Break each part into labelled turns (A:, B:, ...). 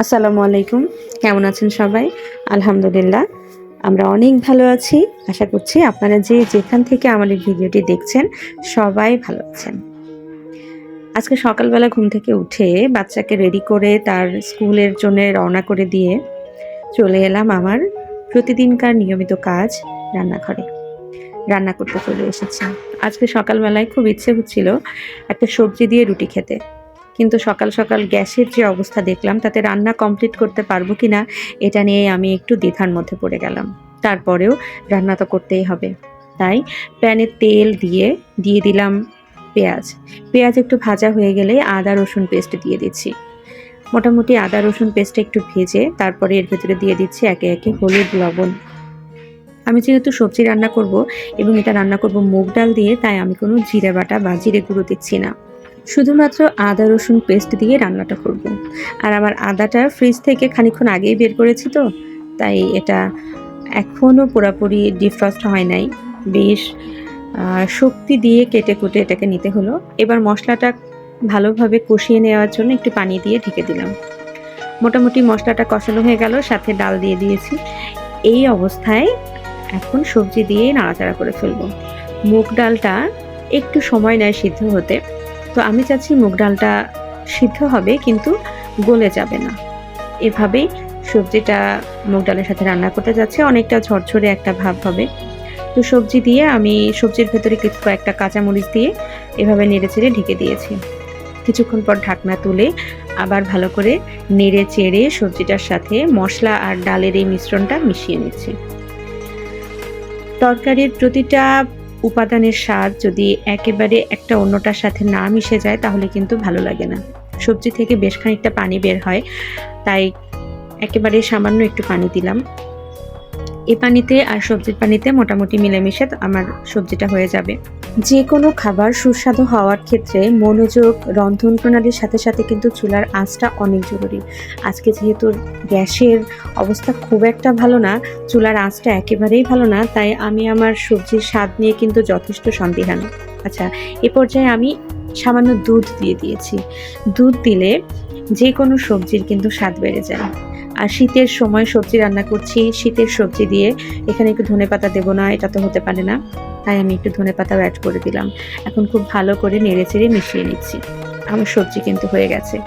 A: আসসালামু আলাইকুম। কেমন আছেন সবাই? আলহামদুলিল্লাহ। আমরা অনেক ভালো আছি। আশা করছি আপনারা যে যেখান থেকে আমাদের ভিডিওটি দেখছেন, সবাই ভালো আছেন। আজকে সকালবেলা ঘুম থেকে উঠে বাচ্চাকে রেডি করে তার স্কুলের জন্য রওনা করে দিয়ে চলে এলাম আমার প্রতিদিনকার নিয়মিত কাজ রান্নাঘরে। রান্না করতে চলে এসেছি। আজকে সকালবেলায় খুব ইচ্ছে হচ্ছিল একটা সবজি দিয়ে রুটি খেতে। কিন্তু সকাল সকাল গ্যাসের যে অবস্থা দেখলাম, তাতে রান্না কমপ্লিট করতে পারব কি না এটা নিয়ে আমি একটু দ্বিধার মধ্যে পড়ে গেলাম। তারপরেও রান্না তো করতেই হবে। তাই প্যানে তেল দিয়ে দিয়ে দিলাম পেঁয়াজ। পেঁয়াজ একটু ভাজা হয়ে গেলে আদা, রসুন পেস্ট দিয়ে দিচ্ছি। মোটামুটি আদা, রসুন পেস্টটা একটু ভেজে, তারপরে এর ভেতরে দিয়ে দিচ্ছি একে একে হলুদ, লবণ। আমি যেহেতু সবজি রান্না করব এবং এটা রান্না করব মুগ ডাল দিয়ে, তাই আমি কোনো জিরে বাটা বা জিরে গুঁড়ো দিচ্ছি না। শুধুমাত্র আদা, রসুন পেস্ট দিয়ে রান্নাটা করব। আর আমার আদাটা ফ্রিজ থেকে খানিক্ষণ আগেই বের করেছি তো, তাই এটা এখনও পুরোপুরি ডিফ্রস্ট হয় নাই। বেশ শক্তি দিয়ে কেটে কুটে এটাকে নিতে হলো। এবার মশলাটা ভালোভাবে কষিয়ে নেওয়ার জন্য একটু পানি দিয়ে ঢেকে দিলাম। মোটামুটি মশলাটা কষানো হয়ে গেল, সাথে ডাল দিয়ে দিয়েছি। এই অবস্থায় এখন সবজি দিয়ে নাড়াচাড়া করে ফেলব। মুগ ডালটা একটু সময় নেয় সিদ্ধ হতে। তো আমি চাচ্ছি মুগ ডালটা সিদ্ধ হবে, কিন্তু গলে যাবে না। এভাবেই সবজিটা মুগ ডালের সাথে রান্না করতে যাচ্ছে, অনেকটা ঝরঝরে একটা ভাব হবে। তো সবজি দিয়ে আমি সবজির ভেতরে কিছু কয়েকটা কাঁচামরিচ দিয়ে এভাবে নেড়ে চেড়ে ঢেকে দিয়েছি। কিছুক্ষণ পর ঢাকনা তুলে আবার ভালো করে নেড়ে চেড়ে সবজিটার সাথে মশলা আর ডালের এই মিশ্রণটা মিশিয়ে নিচ্ছি। তরকারির প্রতিটা উপাদানের স্বাদ যদি একেবারে একটা অন্যটার সাথে না মিশে যায়, তাহলে কিন্তু ভালো লাগে না। সবজি থেকে বেশ খানিকটা পানি বের হয়, তাই একেবারে সামান্য একটু পানি দিলাম। এই পানিতে আর সবজির পানিতে মোটামুটি মিলেমিশে আমার সবজিটা হয়ে যাবে। যে কোনো খাবার সুস্বাদু হওয়ার ক্ষেত্রে মনোযোগ, রন্ধন প্রণালীর সাথে সাথে কিন্তু চুলার আঁচটা অনেক জরুরি। আজকে যেহেতু গ্যাসের অবস্থা খুব একটা ভালো না, চুলার আঁচটা একেবারেই ভালো না, তাই আমি আমার সবজির স্বাদ নিয়ে কিন্তু যথেষ্ট সন্দিহান। আচ্ছা এ পর্যায়ে আমি সামান্য দুধ দিয়ে দিয়েছি। দুধ দিলে যে কোনো সবজির কিন্তু স্বাদ বেড়ে যায়। আর শীতের সময় সবজি রান্না করছি, শীতের সবজি দিয়ে। এখানে একটু ধনে পাতা দেবো না, এটা তো হতে পারে না। তাই আমি একটু ধনে পাতাও অ্যাড করে দিলাম। এখন খুব ভালো করে নেড়ে চেড়ে মিশিয়ে নিচ্ছি। আমার সবজি কিন্তু হয়ে গেছে।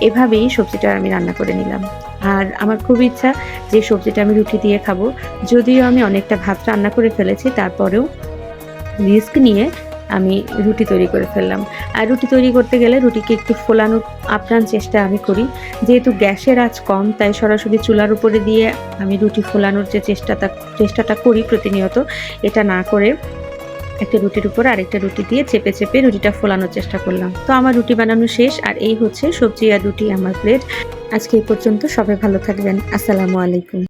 A: এভাবেই সবজিটা আমি রান্না করে নিলাম। আর আমার খুব ইচ্ছা যে সবজিটা আমি রুটি দিয়ে খাব। যদিও আমি অনেকটা ভাত রান্না করে ফেলেছি, তারপরেও রিস্ক নিয়ে আমি রুটি তৈরি করে ফেললাম। আর রুটি তৈরি করতে গেলে রুটিকে একটু ফোলানোর আপ্রাণ চেষ্টা আমি করি। যেহেতু গ্যাসের আজ কম, তাই সরাসরি চুলার উপরে দিয়ে আমি রুটি ফোলানোর যে চেষ্টাটা চেষ্টাটা করি প্রতিনিয়ত, এটা না করে একটা রুটির উপর আরেকটা রুটি দিয়ে চেপে চেপে রুটিটা ফোলানোর চেষ্টা করলাম। তো আমার রুটি বানানো শেষ, আর এই হচ্ছে সবজি আর রুটি আমার প্লেট আজকে এই পর্যন্ত সবাই ভালো থাকবেন। আসসালামু আলাইকুম।